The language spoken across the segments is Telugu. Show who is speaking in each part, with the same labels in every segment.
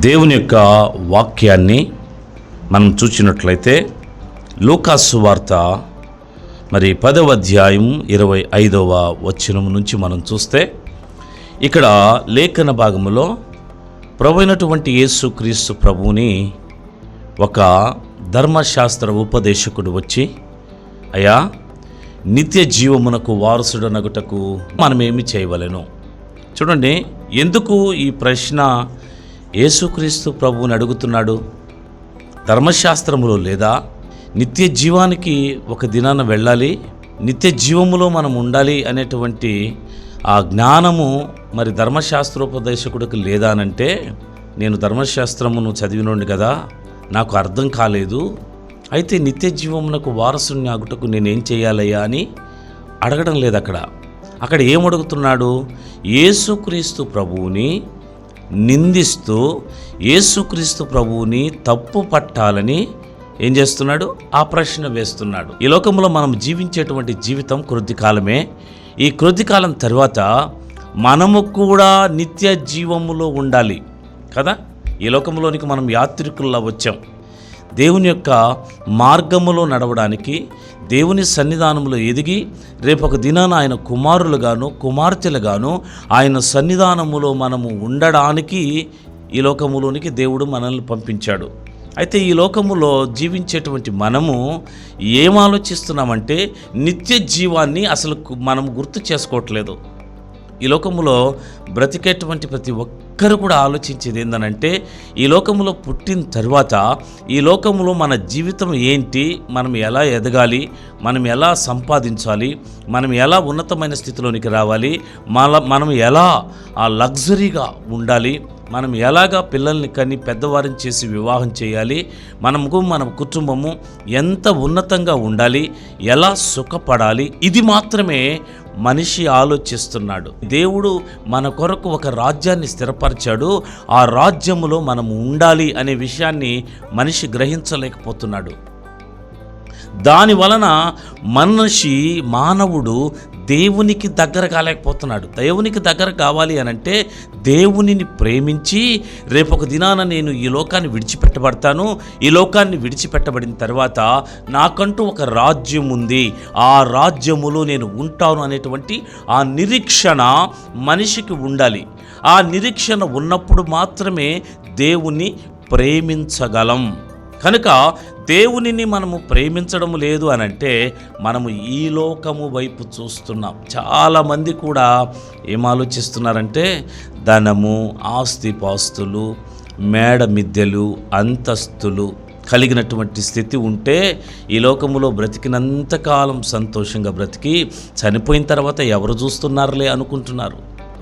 Speaker 1: దేవుని యొక్క వాక్యాన్ని మనం చూసినట్లయితే లూకాసు వార్త మరి పదవ అధ్యాయం ఇరవై ఐదవ వచనం నుంచి మనం చూస్తే ఇక్కడ లేఖన భాగములో ప్రభువైనటువంటి యేసుక్రీస్తు ప్రభువుని ఒక ధర్మశాస్త్ర ఉపదేశకుడు వచ్చి అయ్యా నిత్య జీవమునకు వారసుడనగుటకు మనమేమి చేయవలెను? చూడండి ఎందుకు ఈ ప్రశ్న యేసుక్రీస్తు ప్రభువుని అడుగుతున్నాడు ధర్మశాస్త్రములో లేదా నిత్య జీవానికి ఒక దినాన వెళ్ళాలి నిత్య జీవములో మనం ఉండాలి అనేటువంటి ఆ జ్ఞానము మరి ధర్మశాస్త్రోపదేశకుడికి లేదా అనంటే నేను ధర్మశాస్త్రమును చదివినోండి కదా నాకు అర్థం కాలేదు. అయితే నిత్య జీవమునకు వారసుని ఆగుటకు నేనేం చేయాలయ్యా అని అడగడం లేదు అక్కడ. అక్కడ ఏమడుగుతున్నాడు యేసుక్రీస్తు ప్రభువుని నిందిస్తూ యేసుక్రీస్తు ప్రభువుని తప్పు పట్టాలని ఏం చేస్తున్నాడు? ఆ ప్రశ్న వేస్తున్నాడు. ఈ లోకంలో మనం జీవించేటువంటి జీవితం కొద్ది కాలమే. ఈ కొద్ది కాలం తర్వాత మనము కూడా నిత్య జీవములో ఉండాలి. కదా? ఈ లోకంలోనికి మనం యాత్రికుల్లా వచ్చాం. దేవుని యొక్క మార్గములో నడవడానికి దేవుని సన్నిధానంలో ఎదిగి రేపొక దినాన ఆయన కుమారులుగాను కుమార్తెలుగాను ఆయన సన్నిధానములో మనము ఉండడానికి ఈ లోకములోనికి దేవుడు మనల్ని పంపించాడు. అయితే ఈ లోకములో జీవించేటువంటి మనము ఏం ఆలోచిస్తున్నామంటే నిత్య జీవాన్ని అసలు మనం గుర్తు చేసుకోవట్లేదు. ఈ లోకములో బ్రతికేటువంటి ప్రతి ఒక్కరు కూడా ఆలోచించేది ఏంటనంటే ఈ లోకములో పుట్టిన తర్వాత ఈ లోకములో మన జీవితం ఏంటి మనం ఎలా ఎదగాలి మనం ఎలా సంపాదించాలి మనం ఎలా ఉన్నతమైన స్థితిలోనికి రావాలి మన మనం ఎలా ఆ లగ్జరీగా ఉండాలి మనం ఎలాగా పిల్లల్ని కని పెద్దవారిని చేసి వివాహం చేయాలి మనము మన కుటుంబము ఎంత ఉన్నతంగా ఉండాలి ఎలా సుఖపడాలి ఇది మాత్రమే మనిషి ఆలోచిస్తున్నాడు. దేవుడు మన కొరకు ఒక రాజ్యాన్ని స్థిరపరిచాడు. ఆ రాజ్యములో మనం ఉండాలి అనే విషయాన్ని మనిషి గ్రహించలేకపోతున్నాడు. దాని వలన మనిషి మానవుడు దేవునికి దగ్గర కాలేకపోతున్నాడు. దేవునికి దగ్గర కావాలి అని అంటే దేవునిని ప్రేమించి రేపు ఒక దినాన నేను ఈ లోకాన్ని విడిచిపెట్టబడతాను. ఈ లోకాన్ని విడిచిపెట్టబడిన తర్వాత నాకంటూ ఒక రాజ్యం ఉంది. ఆ రాజ్యములో నేను ఉంటాను అనేటువంటి ఆ నిరీక్షణ మనిషికి ఉండాలి. ఆ నిరీక్షణ ఉన్నప్పుడు మాత్రమే దేవుని ప్రేమించగలం. కనుక దేవునిని మనము ప్రేమించడం లేదు అని అంటే మనము ఈ లోకము వైపు చూస్తున్నాం. చాలామంది కూడా ఏం ఆలోచిస్తున్నారంటే ధనము ఆస్తిపాస్తులు మేడ మిద్దెలు అంతస్తులు కలిగినటువంటి స్థితి ఉంటే ఈ లోకములో బ్రతికినంతకాలం సంతోషంగా బ్రతికి చనిపోయిన తర్వాత ఎవరు చూస్తున్నారులే అనుకుంటున్నారు.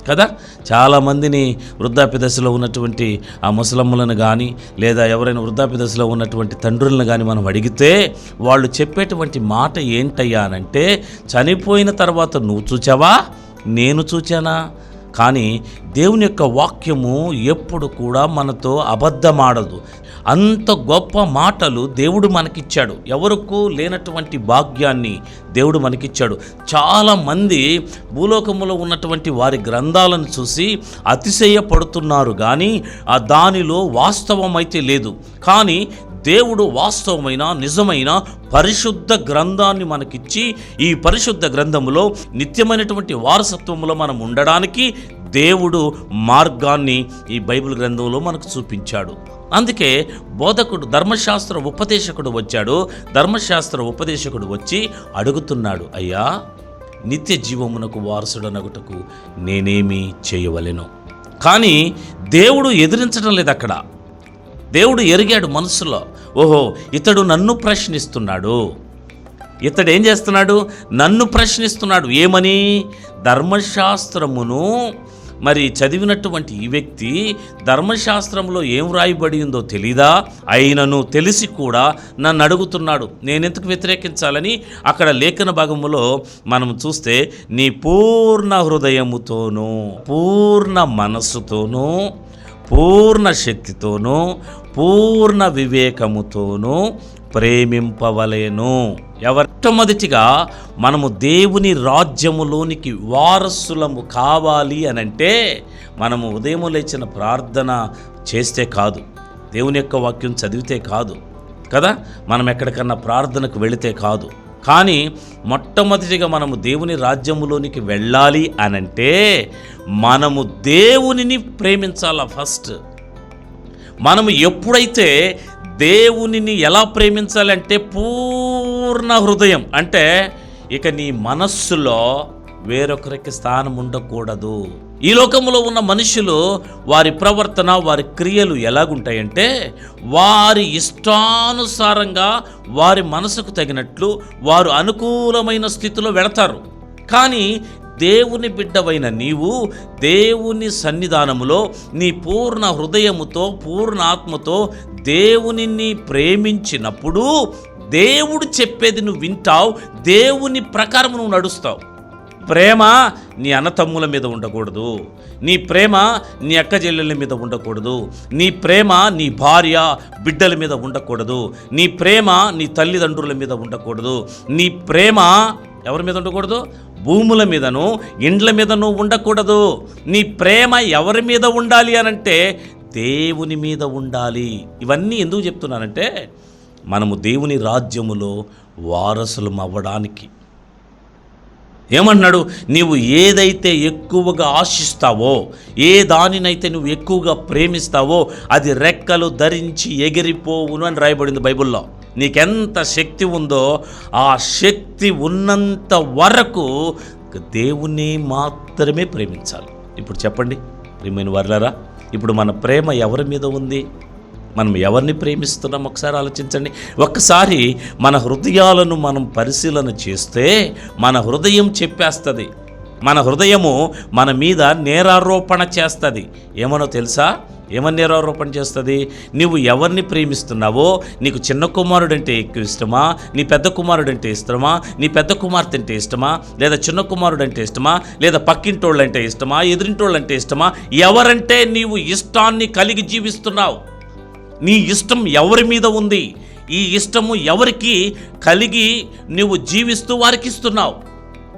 Speaker 1: కదా? చాలామందిని వృద్ధాప్య దశలో ఉన్నటువంటి ఆ ముసలమ్మలను కానీ లేదా ఎవరైనా వృద్ధాప్య దశలో ఉన్నటువంటి తండ్రులను కానీ మనం అడిగితే వాళ్ళు చెప్పేటువంటి మాట ఏంటయ్యా అనంటే చనిపోయిన తర్వాత నువ్వు చూచావా? నేను చూచానా? కానీ దేవుని యొక్క వాక్యము ఎప్పుడు కూడా మనతో అబద్ధమాడదు. అంత గొప్ప మాటలు దేవుడు మనకిచ్చాడు. ఎవరికి లేనటువంటి భాగ్యాన్ని దేవుడు మనకిచ్చాడు. చాలామంది భూలోకములో ఉన్నటువంటి వారి గ్రంథాలను చూసి అతిశయపడుతున్నారు కానీ దానిలో వాస్తవం అయితే లేదు. కానీ దేవుడు వాస్తవమైన నిజమైన పరిశుద్ధ గ్రంథాన్ని మనకిచ్చి ఈ పరిశుద్ధ గ్రంథములో నిత్యమైనటువంటి వారసత్వంలో మనం ఉండడానికి దేవుడు మార్గాన్ని ఈ బైబిల్ గ్రంథంలో మనకు చూపించాడు. అందుకే బోధకుడు ధర్మశాస్త్ర ఉపదేశకుడు వచ్చాడు. ధర్మశాస్త్ర ఉపదేశకుడు వచ్చి అడుగుతున్నాడు అయ్యా నిత్య జీవమునకు వారసుడనగుటకు నేనేమి చేయవలెను? కానీ దేవుడు ఎదిరించడం లేదు అక్కడ. దేవుడు ఎరిగాడు మనసులో ఓహో ఇతడు నన్ను ప్రశ్నిస్తున్నాడు. ఇతడు ఏం చేస్తున్నాడు? నన్ను ప్రశ్నిస్తున్నాడు. ఏమని? ధర్మశాస్త్రమును మరి చదివినటువంటి ఈ వ్యక్తి ధర్మశాస్త్రంలో ఏం రాయబడి ఉందో తెలీదా? అయినను తెలిసి కూడా నన్ను అడుగుతున్నాడు. నేనెందుకు వ్యతిరేకించాలని? అక్కడ లేఖన భాగములో మనం చూస్తే నీ పూర్ణ హృదయముతోనూ పూర్ణ మనస్సుతోనూ పూర్ణ శక్తితోనూ పూర్ణ వివేకముతోనూ ప్రేమింపవలేను. మొట్టమొదటిగా మనము దేవుని రాజ్యములోనికి వారసులము కావాలి అని అంటే మనము ఉదయం లేచిన ప్రార్థన చేస్తే కాదు. దేవుని యొక్క వాక్యం చదివితే కాదు. కదా? మనం ఎక్కడికన్నా ప్రార్థనకు వెళితే కాదు. కానీ మొట్టమొదటిగా మనము దేవుని రాజ్యములోనికి వెళ్ళాలి అనంటే మనము దేవునిని ప్రేమించాలా ఫస్ట్? మనము ఎప్పుడైతే దేవునిని ఎలా ప్రేమించాలంటే పూర్ణ హృదయం. అంటే ఇక నీ మనస్సులో వేరొకరికి స్థానం ఉండకూడదు. ఈ లోకంలో ఉన్న మనుషులు వారి ప్రవర్తన వారి క్రియలు ఎలాగుంటాయంటే వారి ఇష్టానుసారంగా వారి మనసుకు తగినట్లు వారు అనుకూలమైన స్థితిలో వెళతారు. కానీ దేవుని బిడ్డవైన నీవు దేవుని సన్నిధానములో నీ పూర్ణ హృదయముతో పూర్ణ ఆత్మతో దేవునిని ప్రేమించినప్పుడు దేవుడు చెప్పేది నువ్వు వింటావు దేవుని ప్రకారం నువ్వు నడుస్తావు. ప్రేమ నీ అన్నతమ్ముల మీద ఉండకూడదు. నీ ప్రేమ నీ అక్క చెల్లెళ్ళ మీద ఉండకూడదు. నీ ప్రేమ నీ భార్య బిడ్డల మీద ఉండకూడదు. నీ ప్రేమ నీ తల్లిదండ్రుల మీద ఉండకూడదు. నీ ప్రేమ ఎవరి మీద ఉండకూడదు? భూముల మీదను ఇండ్ల మీదను ఉండకూడదు. నీ ప్రేమ ఎవరి మీద ఉండాలి అనంటే దేవుని మీద ఉండాలి. ఇవన్నీ ఎందుకు చెప్తున్నానంటే మనము దేవుని రాజ్యములో వారసులం అవ్వడానికి ఏమన్నాడు నీవు ఏదైతే ఎక్కువగా ఆశిస్తావో ఏ దానినైతే నువ్వు ఎక్కువగా ప్రేమిస్తావో అది రెక్కలు ధరించి ఎగిరిపోవును అని రాయబడింది బైబిల్లో. నీకెంత శక్తి ఉందో ఆ శక్తి ఉన్నంత వరకు దేవుని మాత్రమే ప్రేమించాలి. ఇప్పుడు చెప్పండి ప్రియమైన వర్లరా ఇప్పుడు మన ప్రేమ ఎవరి మీద ఉంది? మనం ఎవరిని ప్రేమిస్తున్నాం ఒకసారి ఆలోచించండి. ఒక్కసారి మన హృదయాలను మనం పరిశీలన చేస్తే మన హృదయం చెప్పేస్తుంది. మన హృదయము మన మీద నేరారోపణ చేస్తుంది. ఏమనో తెలుసా? ఏమని నేరారోపణ చేస్తుంది? నువ్వు ఎవరిని ప్రేమిస్తున్నావో నీకు చిన్న కుమారుడు అంటే ఎక్కువ ఇష్టమా? నీ పెద్ద కుమారుడు అంటే ఇష్టమా? నీ పెద్ద కుమార్తె అంటే ఇష్టమా? లేదా చిన్న కుమారుడు అంటే ఇష్టమా? లేదా పక్కింటోళ్ళు అంటే ఇష్టమా? ఎదురింటోళ్ళు అంటే ఇష్టమా? ఎవరంటే నీవు ఇష్టాన్ని కలిగి జీవిస్తున్నావు? నీ ఇష్టం ఎవరి మీద ఉంది? ఈ ఇష్టము ఎవరికి కలిగి నువ్వు జీవిస్తూ వారికి ఇస్తున్నావు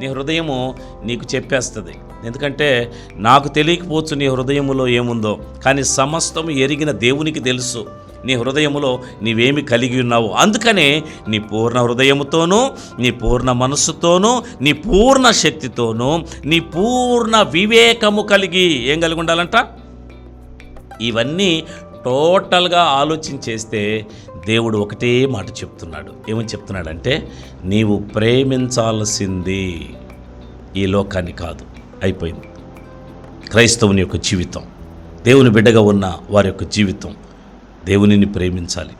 Speaker 1: నీ హృదయము నీకు చెప్పేస్తుంది. ఎందుకంటే నాకు తెలియకపోవచ్చు నీ హృదయములో ఏముందో కానీ సమస్తం ఎరిగిన దేవునికి తెలుసు. నీ హృదయములో నీవేమి కలిగి ఉన్నావు. అందుకనే నీ పూర్ణ హృదయముతోనూ నీ పూర్ణ మనస్సుతోనూ నీ పూర్ణ శక్తితోనూ నీ పూర్ణ వివేకము కలిగి ఏం కలిగి ఉండాలంట? ఇవన్నీ టోటల్గా ఆలోచించేస్తే దేవుడు ఒకటే మాట చెప్తున్నాడు. ఏమని చెప్తున్నాడంటే నీవు ప్రేమించాల్సింది ఈ లోకాన్ని కాదు. అయిపోయింది. క్రైస్తవుని యొక్క జీవితం దేవుని బిడ్డగా ఉన్న వారి యొక్క జీవితం దేవునిని ప్రేమించాలి.